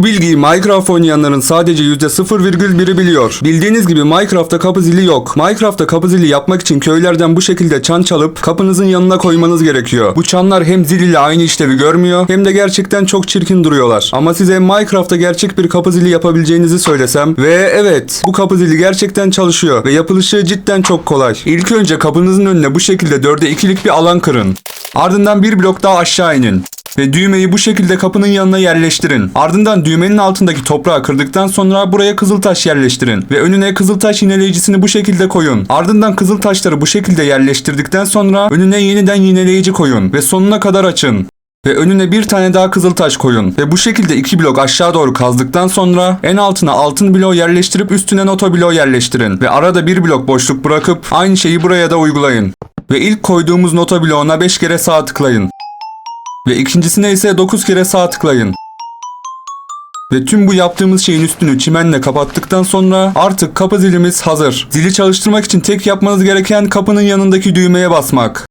Bu bilgiyi Minecraft oynayanların sadece %0,1'i biliyor. Bildiğiniz gibi Minecraft'ta kapı zili yok. Minecraft'ta kapı zili yapmak için köylerden bu şekilde çan çalıp kapınızın yanına koymanız gerekiyor. Bu çanlar hem zil ile aynı işlevi görmüyor hem de gerçekten çok çirkin duruyorlar. Ama size Minecraft'ta gerçek bir kapı zili yapabileceğinizi söylesem ve evet bu kapı zili gerçekten çalışıyor ve yapılışı cidden çok kolay. İlk önce kapınızın önüne bu şekilde dörde ikilik bir alan kırın. Ardından bir blok daha aşağı inin. Ve düğmeyi bu şekilde kapının yanına yerleştirin. Ardından düğmenin altındaki toprağı kırdıktan sonra buraya kızıltaş yerleştirin. Ve önüne kızıltaş yineleyicisini bu şekilde koyun. Ardından kızıltaşları bu şekilde yerleştirdikten sonra önüne yeniden yineleyici koyun. Ve sonuna kadar açın. Ve önüne bir tane daha kızıltaş koyun. Ve bu şekilde iki blok aşağı doğru kazdıktan sonra en altına altın bloğu yerleştirip üstüne nota bloğu yerleştirin. Ve arada bir blok boşluk bırakıp aynı şeyi buraya da uygulayın. Ve ilk koyduğumuz nota bloğuna 5 kere sağ tıklayın. Ve ikincisine ise 9 kere sağ tıklayın. Ve tüm bu yaptığımız şeyin üstünü çimenle kapattıktan sonra artık kapı zilimiz hazır. Zili çalıştırmak için tek yapmanız gereken kapının yanındaki düğmeye basmak.